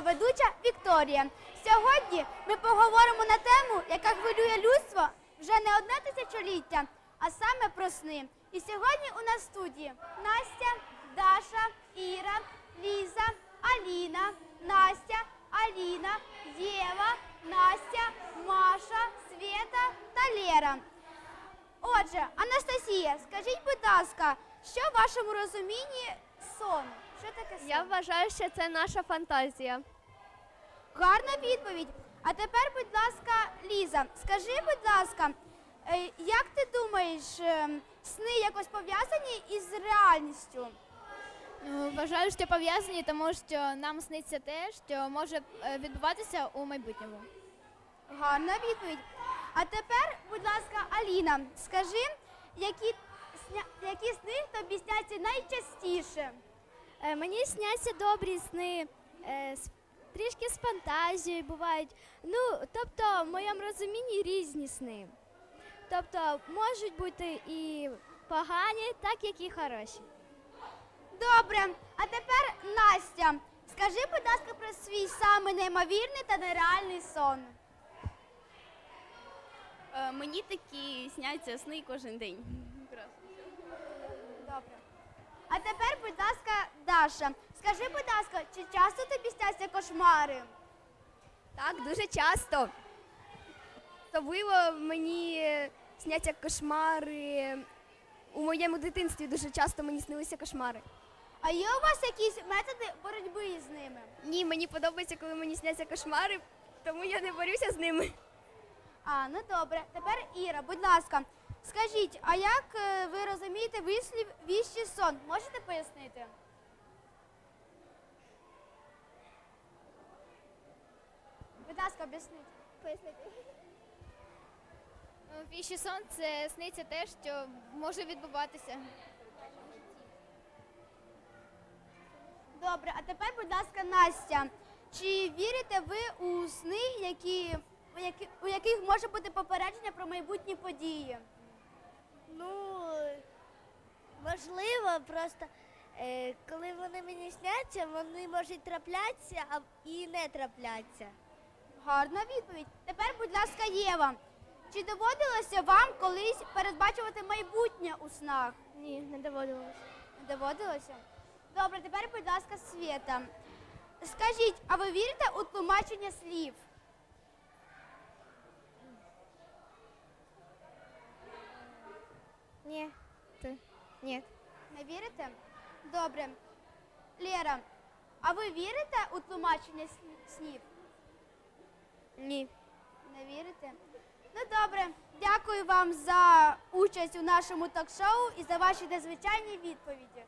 ведуча Вікторія. Сьогодні ми поговоримо на тему, яка хвилює людство вже не одне тисячоліття, а саме про сни. І сьогодні у нас в студії Настя, Даша, Іра, Ліза, Аліна, Настя, Аліна, Єва, Настя, Маша, Свєта та Лера. Отже, Анастасія, скажіть, будь ласка, що в вашому розумінні сон? Що таке сон? Я вважаю, що це наша фантазія. Гарна відповідь. А тепер, будь ласка, Ліза, скажи, будь ласка, е, як ти думаєш, е, сни якось пов'язані із реальністю? Ну, Вважаю, що пов'язані, тому що нам сниться те, що може е, відбуватися у майбутньому. Гарна відповідь. А тепер, будь ласка, Аліна, скажи, які, сня... які сни тобі сняться найчастіше? Е, Мені сняться добрі сни, е, трішки з фантазією бувають. Ну, тобто, в моєму розумінні різні сни. Тобто можуть бути і погані, так як і хороші. Добре. А тепер Настя, скажи, будь ласка, про свій самий неймовірний та нереальний сон. Е, Мені такі сняться сни кожен день. Добре. А тепер, будь ласка, Даша, скажи, будь ласка, чи часто тобі сняться кошмари? Так, дуже часто. Особливо мені сняться кошмари. У моєму дитинстві дуже часто мені снилися кошмари. А є у вас якісь методи боротьби з ними? Ні, мені подобається, коли мені сняться кошмари, тому я не борюся з ними. А, ну добре. Тепер Іра, будь ласка, скажіть, а як е, ви розумієте вислів віщий сон? Можете пояснити? Будь ласка, об'ясніть. Віщий сон це сниться те, що може відбуватися. Добре, а тепер, будь ласка, Настя, чи вірите ви у сни, які, у, яких може бути попередження про майбутні події? Ну, можливо, просто е, коли вони мені сняться, вони можуть траплятися а, і не траплятися. Гарна відповідь. Тепер, будь ласка, Єва, чи доводилося вам колись передбачувати майбутнє у снах? Ні, не доводилось. Не доводилося? Добре, тепер, будь ласка, Свєта. Скажіть, а ви вірите у тлумачення слів? Ні. Ти? Ні. Не вірите? Добре. Лєра, а ви вірите у тлумачення снів? Ні. Не вірите? Ну добре, дякую вам за участь у нашому ток-шоу і за ваші незвичайні відповіді.